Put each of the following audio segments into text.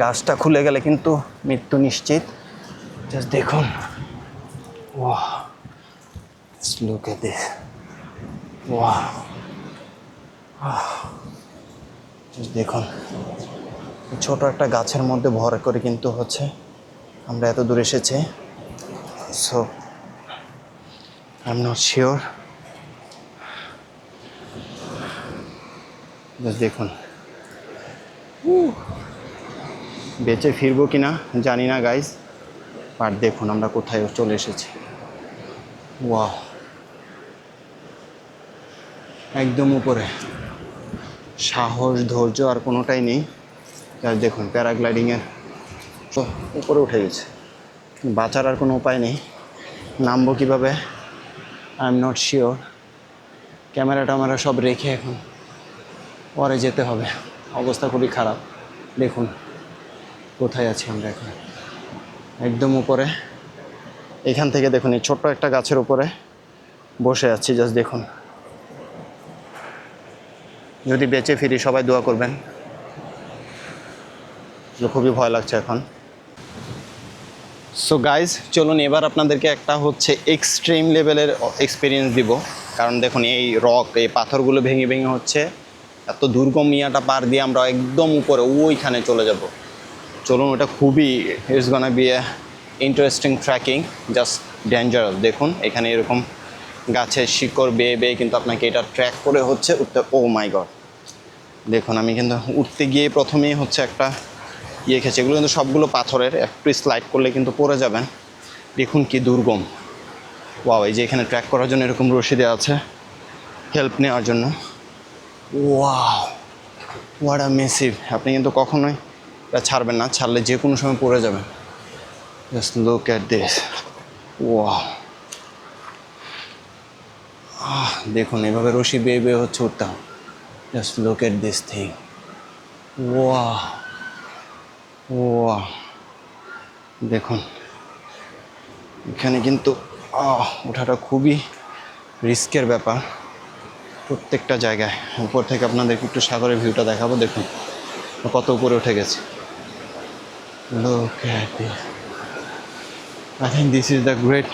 গাছটা খুলে গেলে কিন্তু মৃত্যু নিশ্চিত। জাস্ট দেখুন। ওয়া দিস ওয়া জাস্ট দেখুন। ছোট একটা গাছের মধ্যে ভর করে কিন্তু হচ্ছে। আমরা এত দূর এসেছি। সো আই নট শিওর দেখুন। বেঁচে ফিরবো কি না জানি না গাইজ বাট দেখুন আমরা কোথায় চলে এসেছি। ওয়াও একদম উপরে। সাহস, ধৈর্য আর কোনোটাই নেই। আর দেখুন, প্যারাগ্লাইডিংয়ের তো উপরে উঠে গেছে। বাঁচার আর কোনো উপায় নেই। নামবো কীভাবে? I am not sure camera ট্যামেরা সব রেখে এখন পরে যেতে হবে। অবস্থা খুবই খারাপ। দেখুন। কোথায় আছি আমরা এখন? একদম উপরে। এখান থেকে দেখুন, এই ছোট্ট একটা গাছের উপরে বসে আছি জাস্ট দেখুন। যদি বেঁচে ফিরি, সবাই দোয়া করবেন। খুবই ভয় লাগছে এখন। সো গাইজ চলুন এবার আপনাদেরকে একটা হচ্ছে এক্সট্রিম লেভেলের এক্সপিরিয়েন্স দিব। কারণ দেখুন, এই রক এই পাথরগুলো ভেঙে ভেঙে হচ্ছে, এত দুর্গম ইয়াটা পার দিয়ে আমরা একদম উপরে, ওইখানে চলে যাব। চলুন ওটা খুবই it's gonna be a interesting tracking just dangerous দেখুন, এখানে এরকম গাছের শিকড় বেয়ে বেয়ে কিন্তু আপনাকে এটা ট্র্যাক করে হচ্ছে উঠতে ও মাই গড দেখুন, আমি কিন্তু উঠতে গিয়ে প্রথমেই হচ্ছে একটা ইয়ে খেয়েছি। এগুলো কিন্তু সবগুলো পাথরের, একটু স্লাইড করলে কিন্তু পড়ে যাবেন। দেখুন কি দুর্গম। ওয়াও এই যে এখানে ট্র্যাক করার জন্য এরকম রশি দেওয়া আছে হেল্প নেওয়ার জন্য। ওয়াও ওয়াট আ মেসিভ আপনি কিন্তু কখনোই এটা ছাড়বেন না, ছাড়লে যে কোনো সময় পড়ে যাবেন just look at this ah, দেখুন, এভাবে রশি বেয়ে বেয়ে হচ্ছে উঠতে হবে just look at this thing ওয়া ওয়া দেখুন, এখানে কিন্তু ওঠাটা খুবই রিস্কের ব্যাপার। প্রত্যেকটা জায়গায়। উপর থেকে আপনাদেরকে একটু সাগরের ভিউটা দেখাবো, দেখুন। কত উপরে উঠে গেছে। Look I think this is the great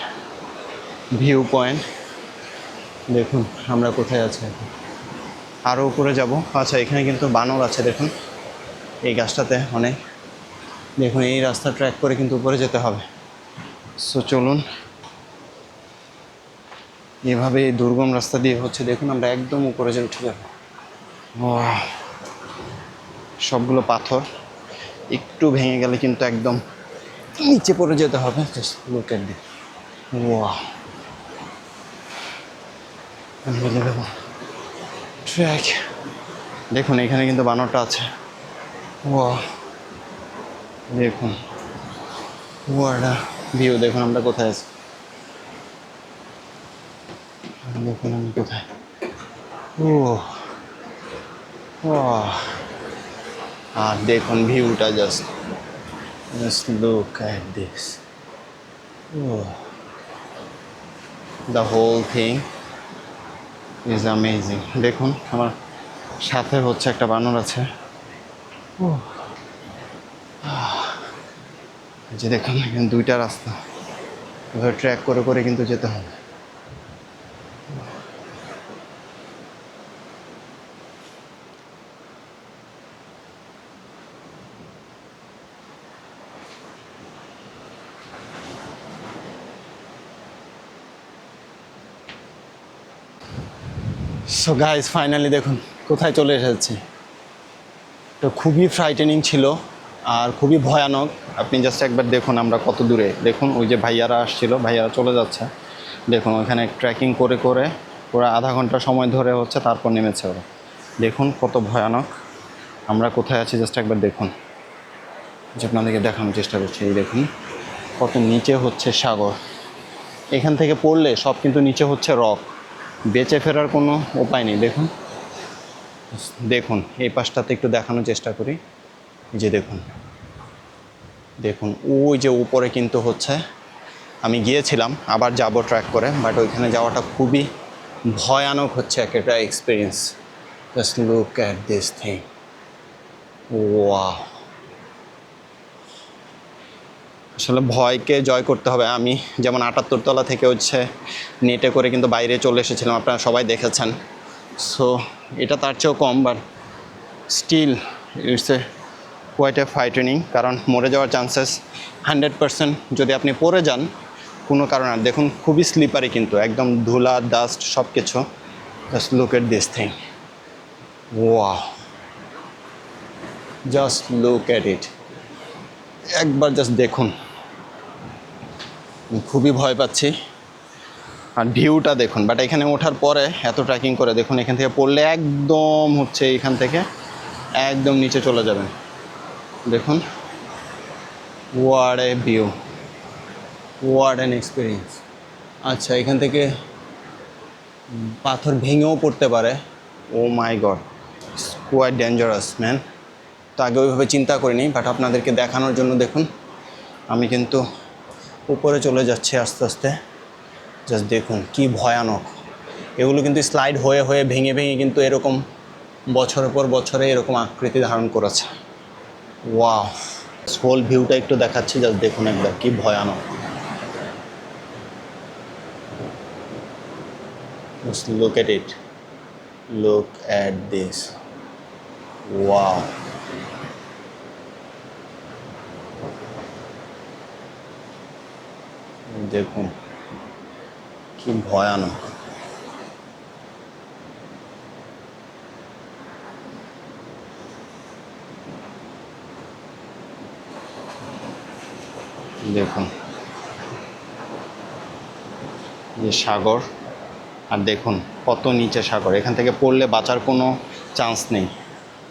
view point দেখুন, আমরা কোথায় আছি আরও উপরে যাব। আচ্ছা এখানে কিন্তু বানর আছে, দেখুন। এই গাছটাতে অনেক। দেখুন, এই রাস্তা ট্র্যাক করে কিন্তু উপরে যেতে হবে। সো চলুন। এভাবে এই দুর্গম রাস্তা দিয়ে হচ্ছে, দেখুন, আমরা একদম উপরে যে উঠে যাব। সবগুলো পাথর। একটু ভেঙে গেলে কিন্তু একদম নিচে পড়ে যেতে হবে। লুক এট ট্র্যাক দেখুন, এখানে কিন্তু বানরটা আছে। ওয়া দেখুন। ওয়াটা ভিউ দেখুন, আমরা কোথায় আছি? দেখুন, আমি কোথায়? ও ওয়া আর দেখুন ভিউটা just just look at this the whole thing is amazing দেখুন, আমার সাথে হচ্ছে একটা বানর আছে। ও এই যে দেখুন এখানে দুইটা রাস্তা। এভাবে ট্র্যাক করে করে কিন্তু যেতে হবে। সো গাইজ ফাইনালি দেখুন, কোথায় চলে এসেছি। তো খুবই ফ্রাইটেনিং ছিল আর খুবই ভয়ানক। আপনি জাস্ট একবার দেখুন আমরা কত দূরে। দেখুন, ওই যে ভাইয়ারা আসছিল, ভাইয়ারা চলে যাচ্ছে। দেখুন, ওখানে ট্রেকিং করে করে, ওরা আধা ঘণ্টা সময় ধরে হচ্ছে, তারপর নেমেছে ওরা। দেখুন, কত ভয়ানক। আমরা কোথায় আছি জাস্ট একবার দেখুন। যে আপনাদেরকে দেখানোর চেষ্টা করছি, এই দেখুন, কত নিচে হচ্ছে সাগর। এখান থেকে পড়লে সব কিন্তু নিচে হচ্ছে রক বেঁচে ফেরার কোনো উপায় নেই, দেখুন। দেখুন, এই পাশটাতে একটু দেখানোর চেষ্টা করি। যে দেখুন। দেখুন, ওই যে উপরে কিন্তু হচ্ছে, আমি গিয়েছিলাম, আবার যাব ট্র্যাক করে, বাট ওইখানে যাওয়াটা খুবই ভয়ানক হচ্ছে এক একটা experience just look at this thing ওয়া আসলে ভয়কে জয় করতে হবে। আমি যেমন আটাত্তর তলা থেকে হচ্ছে নেটে করে কিন্তু বাইরে চলে এসেছিলাম, আপনারা সবাই দেখেছেন। সো এটা তার চেয়েও কম but still it's a quite a frightening কারণ মরে যাওয়ার চান্সেস হান্ড্রেড পার্সেন্ট যদি আপনি পড়ে যান, কোনো কারণে আর। দেখুন, খুবই স্লিপারি কিন্তু, একদম ধুলা ডাস্ট সব কিছু just look at this thing ওয়া জাস্ট লুক এট ইট একবার জাস্ট দেখুন। খুবই ভয় পাচ্ছি। আর ভিউটা দেখুন বাট এখানে ওঠার পরে এত ট্রেকিং করে দেখুন, এখান থেকে পড়লে একদম হচ্ছে এখান থেকে একদম নিচে চলে যাবেন। দেখুন what a view what an experience আচ্ছা এখান থেকে পাথর ভেঙেও পড়তে পারে। ও my god quite dangerous man তো আগে ওইভাবে চিন্তা করিনি বাট আপনাদেরকে দেখানোর জন্য দেখুন, আমি কিন্তু উপরে চলে যাচ্ছে আস্তে আস্তে। জাস্ট দেখুন কি ভয়ানক। এগুলো কিন্তু স্লাইড হয়ে হয়ে ভেঙে ভেঙে কিন্তু এরকম বছরের পর বছরে এরকম আকৃতি ধারণ করেছে। ওয়াও হোল ভিউটা একটু দেখাচ্ছি জাস্ট দেখুন একবার কি ভয়ানক। Just look at it. Look at this. দেখুন, কি ভয়ানক। দেখুন, যে সাগর, আর দেখুন কত নিচে সাগর। এখান থেকে পড়লে বাঁচার কোনো চান্স নেই।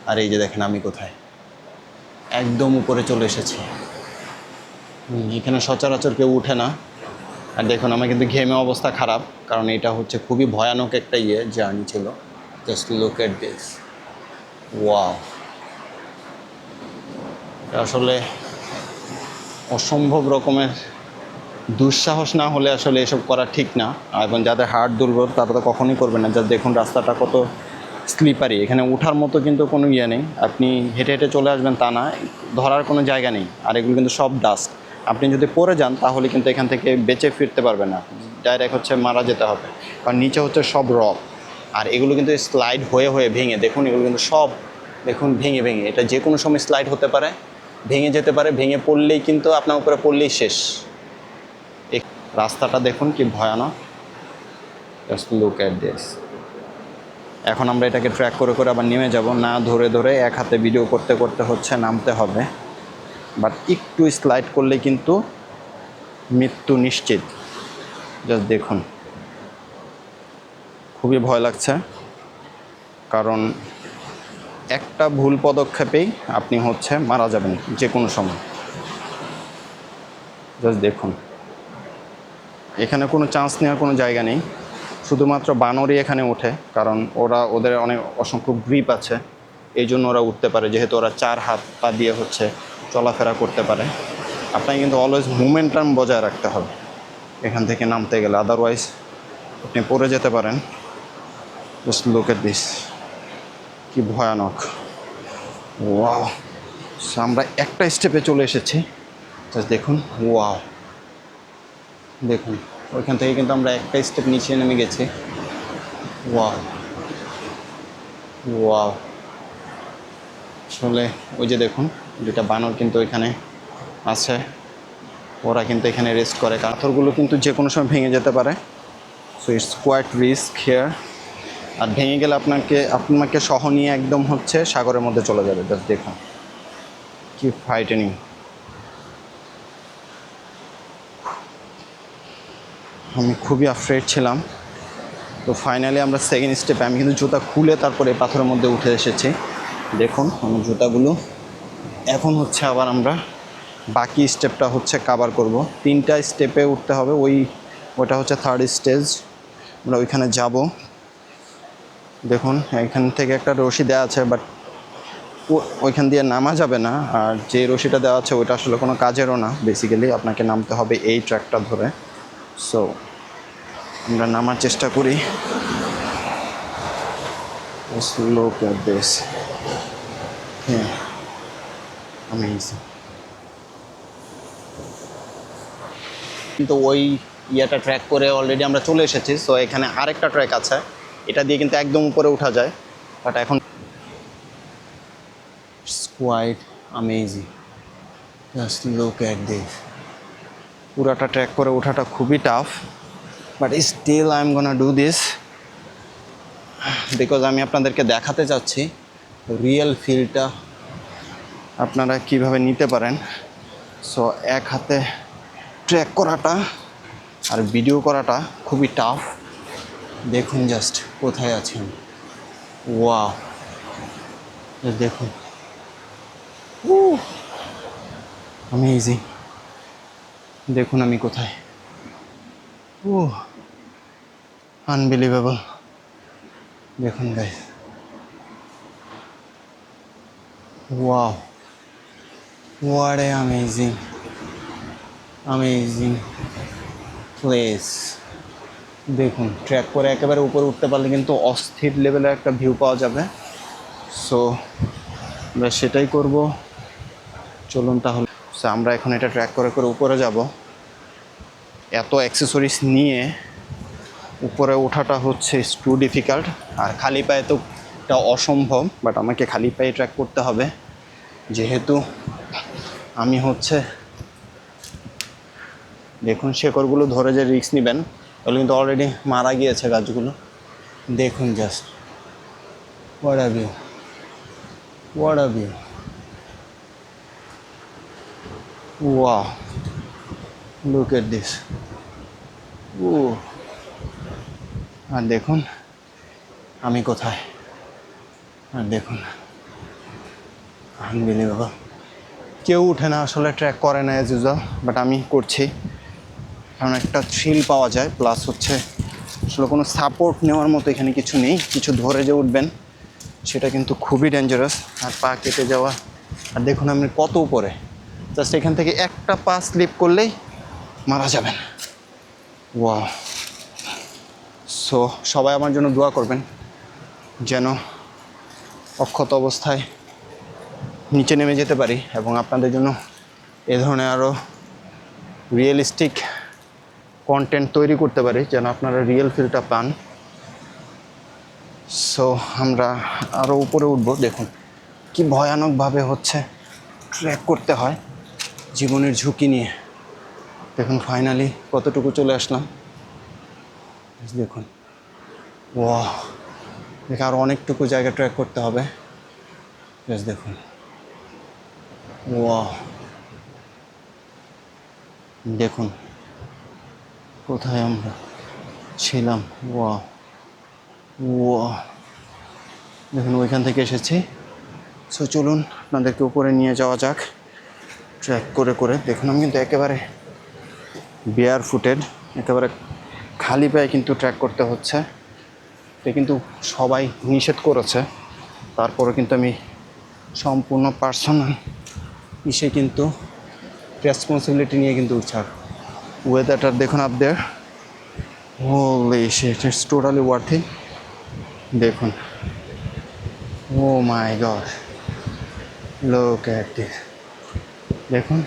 আর এই যে দেখেন আমি কোথায়। একদম উপরে চলে এসেছি। এখানে সচরাচর কেউ উঠে না। আর দেখুন, আমার কিন্তু ঘেমে অবস্থা খারাপ, কারণ এটা হচ্ছে খুবই ভয়ানক একটা ইয়ে জার্নি ছিল। জাস্ট লুক এট দিস আসলে অসম্ভব রকমের দুঃসাহস না হলে আসলে এসব করা ঠিক না। এবং যাদের হার্ট দুর্বল, তারা তো কখনোই করবে না। যা দেখুন, রাস্তাটা কত স্লিপারি এখানে ওঠার মতো কিন্তু কোনো ইয়ে নেই। আপনি হেঁটে হেঁটে চলে আসবেন তা না। ধরার কোনো জায়গা নেই। আর এগুলো কিন্তু সব ডাস্ট আপনি যদি পড়ে যান, তাহলে কিন্তু এখান থেকে বেঁচে ফিরতে পারবেন না। ডাইরেক্ট হচ্ছে মারা যেতে হবে। কারণ নিচে হচ্ছে সব রক। আর এগুলো কিন্তু স্লাইড হয়ে হয়ে ভেঙে, দেখুন এগুলো কিন্তু সব, দেখুন ভেঙে ভেঙে। এটা যে কোনো সময় স্লাইড হতে পারে। ভেঙে যেতে পারে, ভেঙে পড়লেই কিন্তু আপনার উপরে পড়লেই শেষ। রাস্তাটা দেখুন কি ভয়ানক। জাস্ট লুক অ্যাট দিস এখন আমরা এটাকে ট্র্যাক করে করে আবার নেমে যাব। না ধরে ধরে এক হাতে ভিডিও করতে করতে হচ্ছে, নামতে হবে। বাট একটু স্লাইড করলে কিন্তু মৃত্যু নিশ্চিত। জাস্ট দেখুন। খুবই ভয় লাগছে। কারণ একটা ভুল পদক্ষেপেই আপনি হচ্ছে মারা যাবেন যে কোনো সময়। জাস্ট দেখুন। এখানে কোনো চান্স নেওয়ার কোনো জায়গা নেই। শুধুমাত্র বানরই এখানে ওঠে। কারণ ওরা ওদের অনেক অসংখ্য গ্রিপ আছে। এই জন্য ওরা উঠতে পারে, যেহেতু ওরা চার হাত পা দিয়ে হচ্ছে চলাফেরা করতে পারে। আপনাকে কিন্তু অলওয়েজ মুমেন্টাম বজায় রাখতে হবে। এখান থেকে নামতে গেলে আদারওয়াইজ আপনি পড়ে যেতে পারেন। জাস্ট লুক এট দিস কি ভয়ানক। ওয়াও আমরা একটা স্টেপে চলে এসেছি। জাস্ট দেখুন ওয়াও দেখুন, ওইখান থেকে কিন্তু আমরা একটা স্টেপ নিচে নেমে গেছি। ওয়াও ওয়াও আসলে ওই যে দেখুন দুটা বানর কিন্তু এখানে আছে। ওরা কিন্তু এখানে রেস্ট করে। পাথরগুলো কিন্তু যে কোনো সময় ভেঙে যেতে পারে। So it's quite risk here আর ভেঙে গেলে আপনাকে আপনাকে সহ নিয়ে একদম হচ্ছে সাগরের মধ্যে চলে যাবে। জাস্ট দেখুন, কি ফাইটেনিং আমি খুবই আফ্রেড ছিলাম। তো ফাইনালি আমরা সেকেন্ড স্টেপে আমি কিন্তু জুতা খুলে তারপরে পাথরের মধ্যে উঠে এসেছি। দেখুন আমি জুতাগুলো। এখন হচ্ছে আবার আমরা বাকি স্টেপটা হচ্ছে কাভার করব। তিনটা স্টেপে উঠতে হবে, ওই, ওটা হচ্ছে থার্ড স্টেজ আমরা ওইখানে যাব। দেখুন এখান থেকে একটা রশি দেওয়া আছে বাট ওইখান দিয়ে নামা যাবে না। আর যে রশিটা দেওয়া আছে, ওইটা আসলে কোনো কাজেরও না। বেসিক্যালি আপনাকে নামতে হবে এই ট্র্যাকটা ধরে। সো আমরা নামার চেষ্টা করি। বেশ হ্যাঁ amazing কিন্তু ওই ইয়েটা ট্র্যাক করে অলরেডি আমরা চলে এসেছি সো এখানে আরেকটা ট্র্যাক আছে। এটা দিয়ে কিন্তু একদম উপরে ওঠা যায়। বাট এখন quite amazing just look at this পুরাটা ট্র্যাক করে ওঠাটা খুবই tough but still I am gonna do this because আমি আপনাদেরকে দেখাতে চাচ্ছি রিয়েল ফিলটা আপনারা কীভাবে নিতে পারেন। সো এক হাতে ট্র্যাক করাটা আর ভিডিও করাটা খুবই টাফ দেখুন জাস্ট কোথায় আছেন। ওয়া দেখুন। অ্যামেজিং দেখুন আমি কোথায়। ও আনবিলিভেবল দেখুন guy wow What a amazing, amazing place দেখুন ট্র্যাক করে একেবারে উপরে উঠতে পারলে কিন্তু অস্থির লেভেলের একটা ভিউ পাওয়া যাবে। সো আমরা সেটাই করব। চলুন তাহলে। সো আমরা এখন এটা ট্র্যাক করে করে উপরে যাব। এত অ্যাক্সেসরিজ নিয়ে উপরে ওঠাটা হচ্ছে টু ডিফিকাল্ট আর খালি পায়ে তো এটা অসম্ভব বাট আমাকে খালি পায়ে ট্র্যাক করতে হবে। যেহেতু আমি হচ্ছে, দেখুন শেকড়গুলো ধরে যে রিস্ক নেবেন ওগুলো কিন্তু অলরেডি মারা গিয়েছে গাছগুলো। দেখুন just what a view what a view ওয়া লুক এট দিস ও আর দেখুন, আমি কোথায়? আর দেখুন আনবিলিভেবল কেউ উঠে না, আসলে ট্র্যাক করে না এজ ইউজাল বাট আমি করছি। কারণ একটা থ্রিল পাওয়া যায় প্লাস হচ্ছে আসলে কোনো সাপোর্ট নেওয়ার মতো এখানে কিছু নেই, কিছু ধরে যে উঠবেন, সেটা কিন্তু খুবই ডেঞ্জারাস আর পা কেটে যাওয়া, আর দেখুন আপনি কত উপরে। জাস্ট এখান থেকে একটা পা স্লিপ করলেই মারা যাবেন। ওয়া সো সবাই আমার জন্য দোয়া করবেন, যেন অক্ষত অবস্থায় নিচে নেমে যেতে পারি এবং আপনাদের জন্য এ ধরনের আরও রিয়েলিস্টিক কন্টেন্ট তৈরি করতে পারি যেন আপনারা রিয়েল ফিলটা পান। সো আমরা আরও উপরে উঠব, দেখুন কি ভয়ানকভাবে হচ্ছে ট্র্যাক করতে হয় জীবনের ঝুঁকি নিয়ে। দেখুন ফাইনালি কতটুকু চলে আসলাম। দেখুন ও দেখে আরও অনেকটুকু জায়গা ট্র্যাক করতে হবে। জাস্ট দেখুন দেখুন, কোথায় আমরা ছিলাম। ওয়া ওয়া দেখুন, ওইখান থেকে এসেছি। সো চলুন, আপনাদেরকে উপরে নিয়ে যাওয়া যাক। ট্র্যাক করে করে। দেখুন, আমি কিন্তু একেবারে বেয়ার ফুটেড একেবারে খালি পায়ে কিন্তু ট্র্যাক করতে হচ্ছে। এটা কিন্তু সবাই নিষেধ করেছে। তারপরে কিন্তু আমি সম্পূর্ণ পার্সোনাল ইসে কিন্তু রেসপন্সিবিলিটি নিয়ে কিন্তু উঠছে আর ওয়েদারটা দেখুন up there holy it's totally worthy দেখুন। ও মাই গড লোক দেখুন।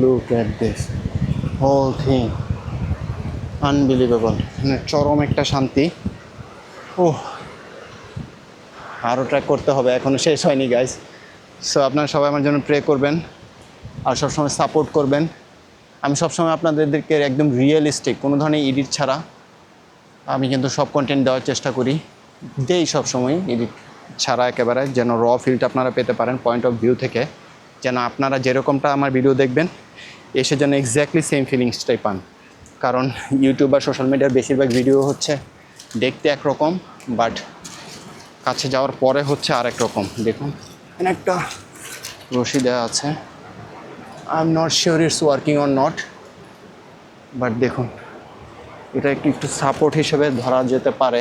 Look at this whole thing unbelievable মানে চরম একটা শান্তি। ও আরও ট্র্যাক করতে হবে এখনও শেষ হয়নি গাইজ সো আপনারা সবাই আমার জন্য প্রে করবেন আর সবসময় সাপোর্ট করবেন। আমি সবসময় আপনাদেরকে একদম রিয়েলিস্টিক কোনো ধরনের এডিট ছাড়া আমি কিন্তু সব কন্টেন্ট দেওয়ার চেষ্টা করি। দেই সবসময় এডিট ছাড়া একেবারে, যেন র ফিলটা আপনারা পেতে পারেন পয়েন্ট অফ ভিউ থেকে, যেন আপনারা যেরকমটা আমার ভিডিও দেখবেন, এসে যেন এক্স্যাক্টলি সেম ফিলিংসটাই পান। কারণ ইউটিউব বা সোশ্যাল মিডিয়ার বেশিরভাগ ভিডিও হচ্ছে দেখতে একরকম বাট কাছে যাওয়ার পরে হচ্ছে আরেক রকম দেখুন। এখানে একটা রশি দেওয়া আছে। I am not sure it's working or not but দেখুন এটা একটু একটু সাপোর্ট হিসেবে ধরা যেতে পারে।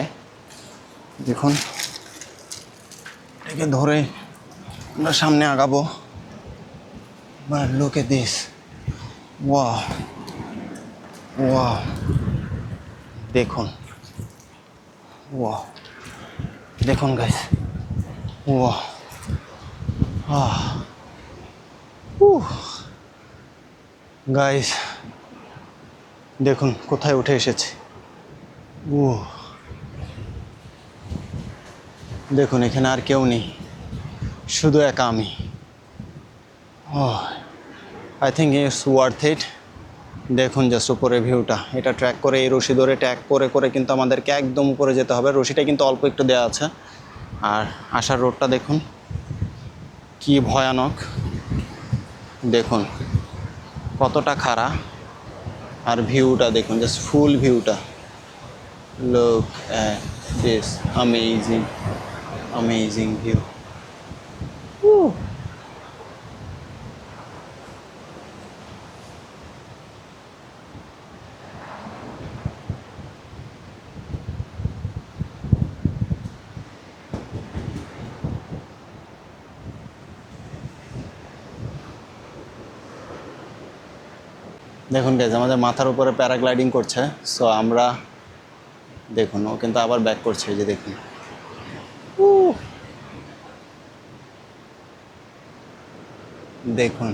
দেখুন এটাকে ধরে আমরা সামনে আগাবো। বাট লোকে দিস ওয়া ওয়া দেখুন। ওয়া দেখুন গাইস আহ গাইস দেখুন, কোথায় উঠে এসেছে। ও দেখুন, এখানে আর কেউ নেই। শুধু একা আমি। ও I think it's worth it দেখুন জাস্ট উপরে ভিউটা এটা ট্র্যাক করে, এই রশি ধরে ট্র্যাক করে করে কিন্তু আমাদেরকে একদম উপরে যেতে হবে। রশিটা কিন্তু অল্প একটু দেওয়া আছে। আর আসার রোডটা দেখুন, কি ভয়ানক। দেখুন, কতটা খাড়া। আর ভিউটা দেখুন জাস্ট ফুল ভিউটা look this amazing amazing view দেখুন গাইজ আমাদের মাথার উপরে প্যারাগ্লাইডিং করছে সো আমরা দেখুন, ও কিন্তু আবার ব্যাক করছে যে দেখুন। দেখুন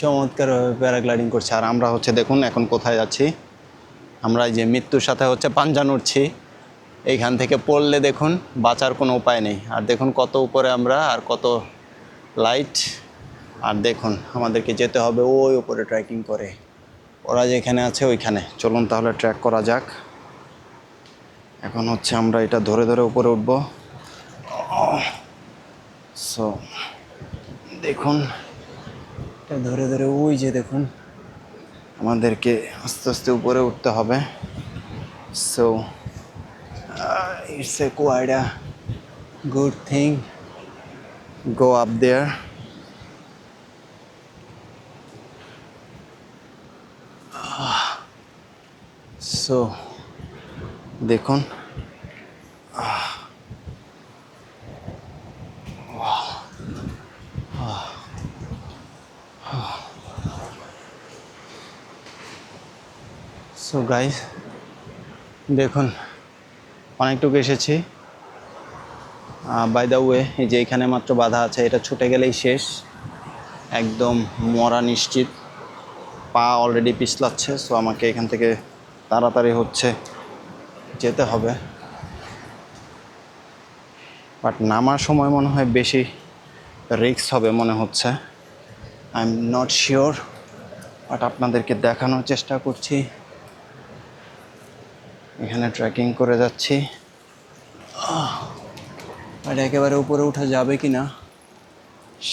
চমৎকারভাবে প্যারাগ্লাইডিং করছে, আর আমরা হচ্ছে দেখুন, এখন কোথায় যাচ্ছি? আমরা যে মৃত্যুর সাথে হচ্ছে পাঞ্জা উঠছি এইখান থেকে পড়লে দেখুন, বাঁচার কোনো উপায় নেই। আর দেখুন কত উপরে আমরা, আর কত লাইট আর দেখুন, আমাদেরকে যেতে হবে ওই উপরে ট্রেকিং করে। ওরা যেখানে আছে ওইখানে। চলুন তাহলে ট্র্যাক করা যাক। এখন হচ্ছে আমরা এটা ধরে ধরে উপরে উঠব। সো দেখুন, এটা ধরে ধরে ওই যে দেখুন, আমাদেরকে আস্তে আস্তে উপরে উঠতে হবে। So it's a quite good thing go up there so দেখুন। সো গাইস দেখুন, অনেকটুকু এসেছি। বাই দ্য ওয়ে এই যে এখানে মাত্র বাধা আছে, এটা ছুটে গেলেই শেষ। একদম মরা নিশ্চিত। পা অলরেডি পিছলাচ্ছে সো আমাকে এখান থেকে তাড়াতাড়ি হচ্ছে, যেতে হবে। বাট নামার সময় মনে হয় বেশি রিস্ক হবে মনে হচ্ছে। I am not sure but আপনাদেরকে দেখানোর চেষ্টা করছি। এখানে ট্রেকিং করে যাচ্ছি। আর একেবারে উপরে উঠা যাবে কি না,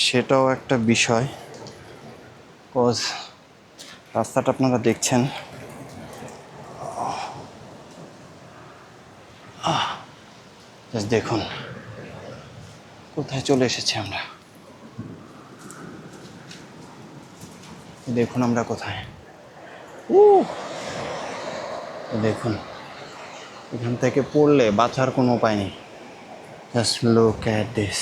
সেটাও একটা বিষয়। কজ রাস্তাটা আপনারা দেখছেন। দেখুন। কোথায় চলে এসেছি আমরা? দেখুন আমরা কোথায়। দেখুন, এখান থেকে পড়লে বাঁচার কোনো উপায় নেই। জাস্ট লুক অ্যাট দিস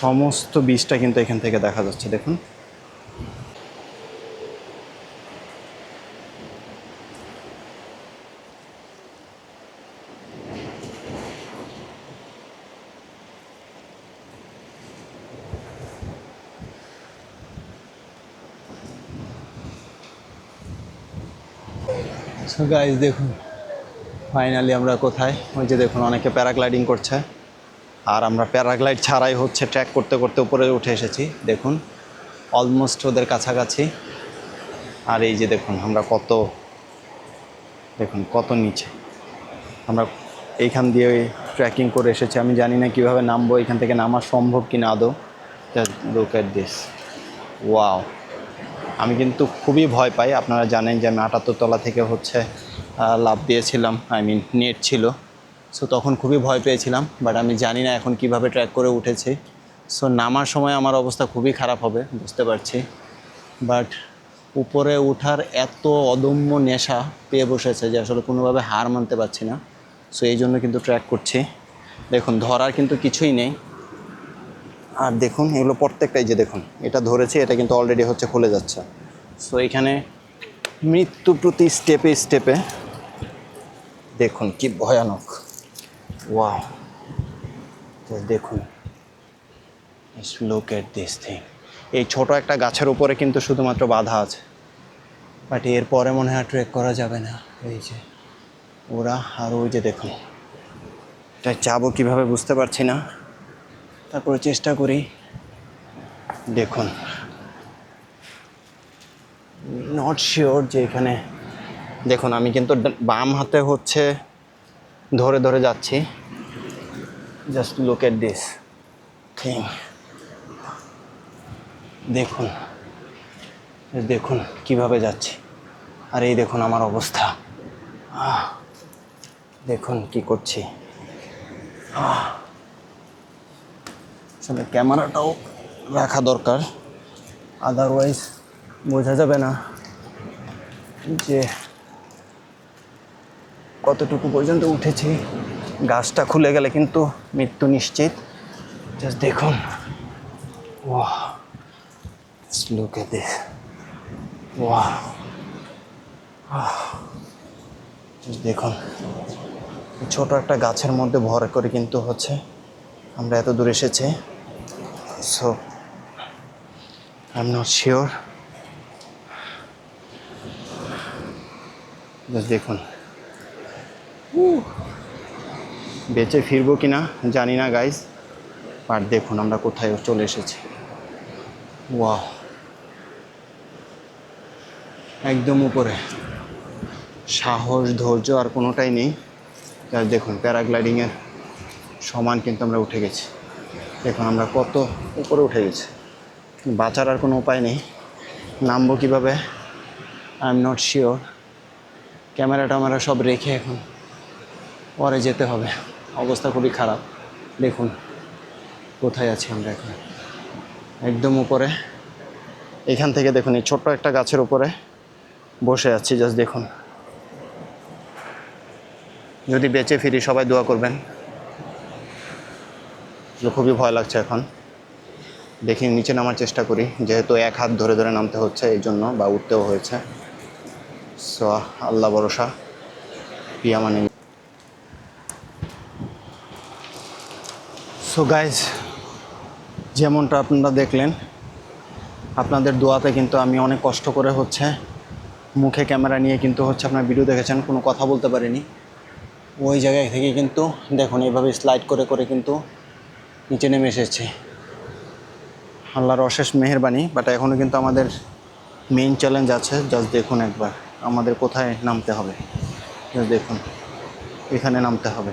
সমস্ত বীজটা কিন্তু এখান থেকে দেখা যাচ্ছে, দেখুন। গাইজ দেখুন ফাইনালি আমরা কোথায়? ওই যে দেখুন, অনেকে প্যারাগ্লাইডিং করছে। আর আমরা প্যারাগ্লাইড ছাড়াই হচ্ছে ট্র্যাক করতে করতে উপরে উঠে এসেছি। দেখুন অলমোস্ট ওদের কাছাকাছি। আর এই যে দেখুন, আমরা কত, দেখুন, কত নিচে। আমরা এইখান দিয়ে ট্র্যাকিং করে এসেছি। আমি জানি না কীভাবে নামবো, এখান থেকে নামা সম্ভব কি না আদৌ লুক অ্যাট দিস ওয়াও আমি কিন্তু খুবই ভয় পাই। আপনারা জানেন যে আমি আটাত্তর তলা থেকে হচ্ছে লাফ দিয়েছিলাম আই মিন নেট ছিল। সো তখন খুবই ভয় পেয়েছিলাম বাট আমি জানি না এখন কীভাবে ট্র্যাক করে উঠেছি। সো নামার সময় আমার অবস্থা খুবই খারাপ হবে, বুঝতে পারছি। বাট উপরে ওঠার এত অদম্য নেশা পেয়ে বসেছে যে আসলে কোনোভাবে হার মানতে পারছি না। সো এই জন্য কিন্তু ট্র্যাক করছি। দেখুন, ধরার কিন্তু কিছুই নেই। আর দেখুন, এগুলো প্রত্যেকটাই যে দেখুন, এটা ধরেছে, এটা কিন্তু অলরেডি হচ্ছে খুলে যাচ্ছে। সো এখানে মৃত্যু প্রতি স্টেপে স্টেপে দেখুন কি ভয়ানক। ওয়াও দেখুন। লুক এট দিস থিং এই ছোট একটা গাছের উপরে কিন্তু শুধুমাত্র বাধা আছে। বাট এরপরে মনে হয় ট্রেক করা যাবে না। এই যে ওরা, আর ওই যে দেখুন। এটা যাব কীভাবে বুঝতে পারছি না। তারপরে চেষ্টা করি। দেখুন। নট শিওর যে এখানে দেখুন আমি কিন্তু বাম হাতে হচ্ছে ধরে ধরে যাচ্ছি। Just look at this thing দেখুন দেখুন কীভাবে যাচ্ছি। আর এই দেখুন আমার অবস্থা। দেখুন কি করছি। আহ, আসলে ক্যামেরাটাও রাখা দরকার। আদারওয়াইজ বোঝা যাবে না যে কতটুকু পর্যন্ত উঠেছি। গাছটা খুলে গেলে কিন্তু মৃত্যু নিশ্চিত। জাস্ট দেখুন। ওয়া দিস ওয়া দেখুন। ছোট একটা গাছের মধ্যে ভর করে কিন্তু হচ্ছে। আমরা এত দূর এসেছি। I am not sure just দেখুন। বেঁচে ফিরবো কি না জানি না গাইজ আর দেখুন, আমরা কোথায় চলে এসেছি। ওয়াও একদম উপরে। সাহস, ধৈর্য আর কোনোটাই নেই। দেখুন, প্যারাগ্লাইডিংয়ের সমান কিন্তু আমরা উঠে গেছি। দেখুন, আমরা কত উপরে উঠে গেছি। বাঁচার আর কোনো উপায় নেই। নামবো কীভাবে? আই এম নট শিওর ক্যামেরাটা আমরা সব রেখে এখন পরে যেতে হবে। অবস্থা খুবই খারাপ। দেখুন, কোথায় আছি আমরা এখন? একদম উপরে। এখান থেকে দেখুন, এই ছোট্ট একটা গাছের উপরে বসে আছি জাস্ট দেখুন। যদি বেঁচে ফিরি, সবাই দোয়া করবেন। খুবই ভয় লাগছে এখন। দেখি নিচে নামার চেষ্টা করি, যেহেতু এক হাত ধরে ধরে নামতে হচ্ছে এই জন্য বা উঠতেও হয়েছে। সো, আল্লাহ ভরসা, পিয়া মানে সো গাইজ যেমনটা আপনারা দেখলেন, আপনাদের দোয়াতে কিন্তু আমি অনেক কষ্ট করে হচ্ছে মুখে ক্যামেরা নিয়ে কিন্তু হচ্ছে আপনার ভিডিও দেখেছেন, কোনো কথা বলতে পারিনি। ওই জায়গায় থেকে কিন্তু দেখুন, এইভাবে স্লাইড করে করে কিন্তু নিচে নেমে এসেছে। আল্লাহর অশেষ মেহেরবানি বাট এখনও কিন্তু আমাদের মেইন চ্যালেঞ্জ আছে জাস্ট দেখুন একবার। আমাদের কোথায় নামতে হবে? Just দেখুন। এখানে নামতে হবে।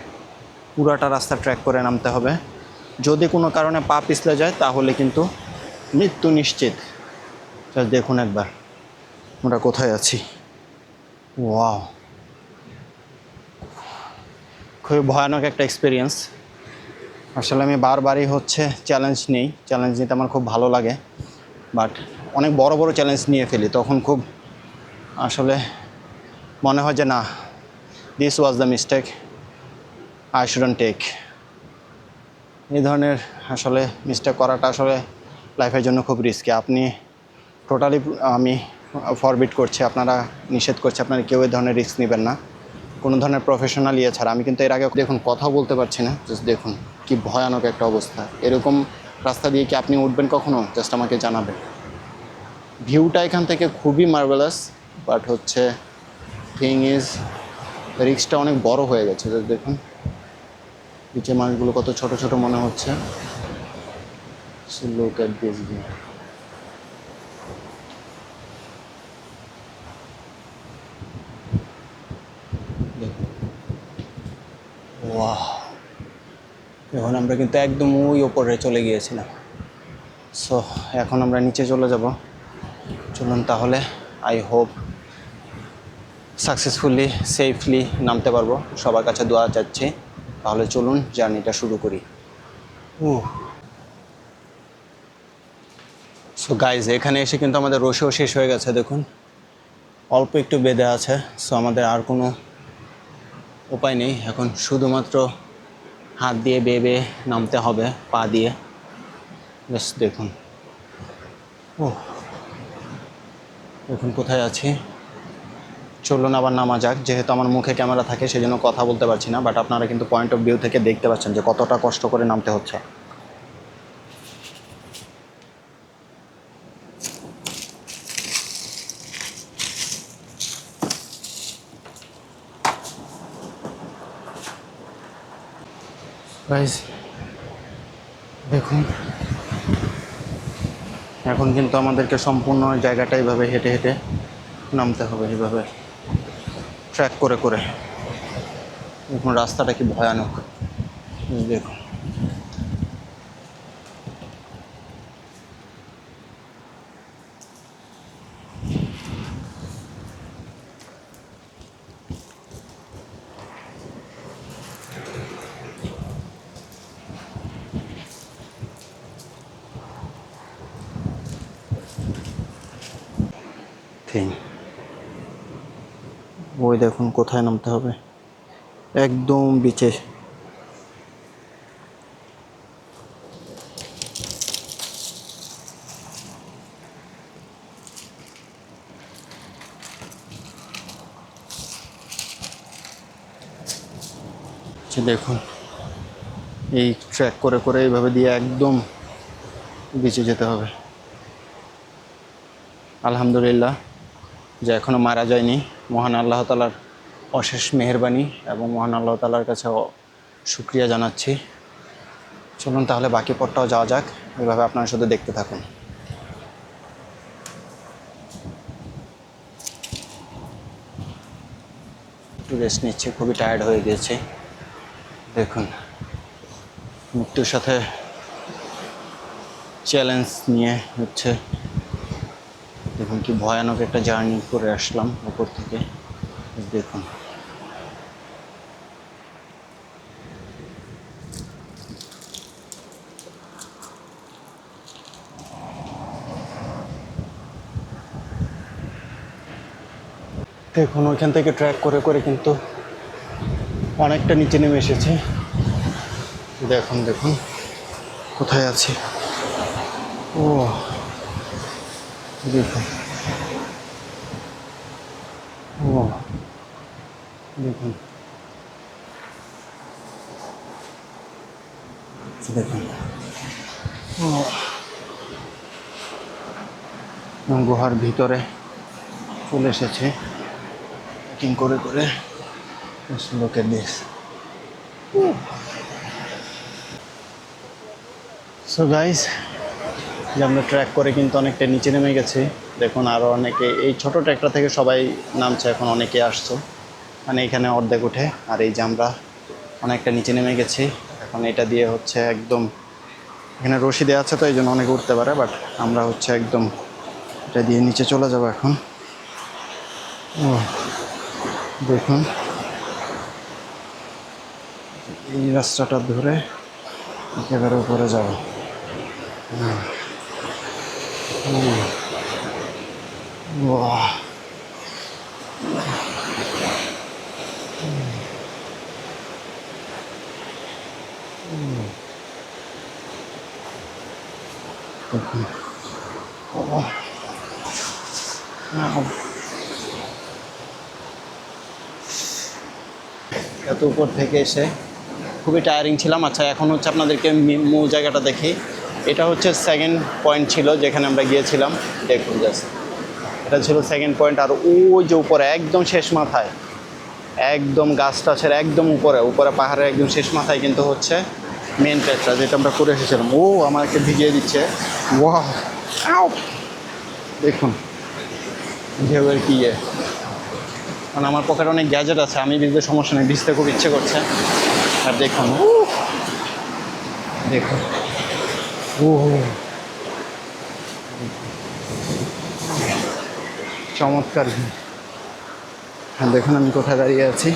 পুরাটা রাস্তা ট্র্যাক করে নামতে হবে। যদি কোনো কারণে পা পিছলে যায়, তাহলে কিন্তু মৃত্যু নিশ্চিত। জাস্ট দেখুন একবার। আমরা কোথায় আছি? ওয়াও খুবই ভয়ানক একটা এক্সপিরিয়েন্স আসলে আমি বারবারই হচ্ছে চ্যালেঞ্জ নেই। চ্যালেঞ্জ নিতে আমার খুব ভালো লাগে। বাট অনেক বড় বড় চ্যালেঞ্জ নিয়ে ফেলি। তখন খুব আসলে মনে হয় যে, না this was the mistake I shouldn't take এই ধরনের আসলে মিস্টেক করাটা আসলে লাইফের জন্য খুব রিস্কি আপনি টোটালি আমি ফরবিট করছি, আপনারা নিষেধ করছে, আপনারা কেউ এই ধরনের রিস্ক নেবেন না। কোনো ধরনের প্রফেশনাল ইয়ে ছাড়া। আমি কিন্তু এর আগে দেখুন, কথা বলতে পারছি না। জাস্ট দেখুন। কি ভয়ানক একটা অবস্থা। এরকম রাস্তা দিয়ে কি আপনি উঠবেন কখনো? জাস্ট আমাকে জানাবেন। ভিউটা এখান থেকে খুবই মার্ভেলাস বাট হচ্ছে থিং ইজ রিক্সটা অনেক বড় হয়ে গেছে দেখুন। নিচে মানুষগুলো কত ছোট ছোট মনে হচ্ছে। লুক অ্যাট দিস ভিউ এখন আমরা কিন্তু একদম ওই ওপরে চলে গিয়েছিলাম। সো এখন আমরা নিচে চলে যাব। চলুন তাহলে আই হোপ সাকসেসফুলি সেফলি নামতে পারব। সবার কাছে দোয়া চাচ্ছি। তাহলে চলুন, জার্নিটা শুরু করি। ও সো গাইজ এখানে এসে কিন্তু আমাদের রসিও শেষ হয়ে গেছে, দেখুন। অল্প একটু বেঁধে আছে সো আমাদের আর কোনো উপায় নেই। এখন শুধুমাত্র হাত দিয়ে বেয়ে বেয়ে নামতে হবে, পা দিয়ে। বেশ, দেখুন। ও দেখুন, কোথায় আছি। চলুন আবার নামা যাক। যেহেতু আমার মুখে ক্যামেরা থাকে সেই জন্য কথা বলতে পারছি না বাট আপনারা কিন্তু পয়েন্ট অফ ভিউ থেকে দেখতে পাচ্ছেন যে কতটা কষ্ট করে নামতে হচ্ছে। গাইস দেখুন। এখন কিন্তু আমাদেরকে সম্পূর্ণ জায়গাটা এইভাবে হেঁটে হেঁটে নামতে হবে, এইভাবে ট্র্যাক করে করে। দেখুন, রাস্তাটা কি ভয়ানক। দেখুন। ঠিক ওই দেখুন, কোথায় নামতে হবে? একদম বিচে। দেখুন। এই ট্র্যাক করে করে এইভাবে দিয়ে একদম বেঁচে যেতে হবে। আলহামদুলিল্লাহ। যে এখনও মারা যায়নি। মহান আল্লাহ তালার অশেষ মেহেরবানি এবং মহান আল্লাহ তালার কাছে শুক্রিয়া জানাচ্ছি। চলুন তাহলে বাকি পথটাও যাওয়া যাক। এভাবে আপনারা শুধু দেখতে থাকুন। একটু রেস্ট নিচ্ছে, খুবই টায়ার্ড হয়ে গিয়েছে দেখুন, মৃত্যুর সাথে চ্যালেঞ্জ নিয়ে হচ্ছে দেখুন কি ভয়ানক একটা জার্নি করে আসলাম উপর থেকে। দেখুন। দেখুন, ওইখান থেকে ট্র্যাক করে করে কিন্তু অনেকটা নিচে নেমে এসেছে। দেখুন দেখুন। কোথায় আছে? ও। দেখুন ও দেখুন। দেখুন। ও গুহার ভিতরে চলে এসেছে। কিং করে করে লোকের দেশ সো গাইস যে আমরা ট্র্যাক করে কিন্তু অনেকটা নিচে নেমে গেছি। দেখুন আরও অনেকে, এই ছোট ট্র্যাকটা থেকে সবাই নামছে, এখন অনেকে আসছো। মানে এখানে অর্ধেক উঠে, আর এই যে আমরা অনেকটা নিচে নেমে গেছি। এখন এটা দিয়ে হচ্ছে একদম, এখানে রশি দেওয়া আছে তো, এই জন্য অনেকে উঠতে পারে বাট আমরা হচ্ছে একদম এটা দিয়ে নিচে চলে যাব এখন। ও দেখুন। এই রাস্তাটা ধরে একেবারে উপরে যাব। এত উপর থেকে এসে খুবই টায়ারিং ছিলাম। আচ্ছা এখন হচ্ছে আপনাদেরকে মি- জায়গাটা দেখি। এটা হচ্ছে সেকেন্ড পয়েন্ট ছিল যেখানে আমরা গিয়েছিলাম দেখুন জাস্ট এটা ছিল সেকেন্ড পয়েন্ট আর ওই যে উপরে, একদম শেষ মাথায়, একদম গাছ টাছের একদম উপরে উপরে পাহাড়ের একদম শেষ মাথায় কিন্তু হচ্ছে মেন প্লেসটা যেটা আমরা করে এসেছিলাম ও আমাকে ভিজিয়ে দিচ্ছে ওয়াহ! দেখুন ঢেউয়ের কি ইয়ে কারণ আমার পকেটে অনেক গ্যাজেট আছে, আমি ভিজতে সমস্যা নেই, ভিজতে খুব ইচ্ছে করছে আর দেখুন! দেখুন চমৎকার হ্যাঁ দেখুন আমি কোথায় দাঁড়িয়ে আছি!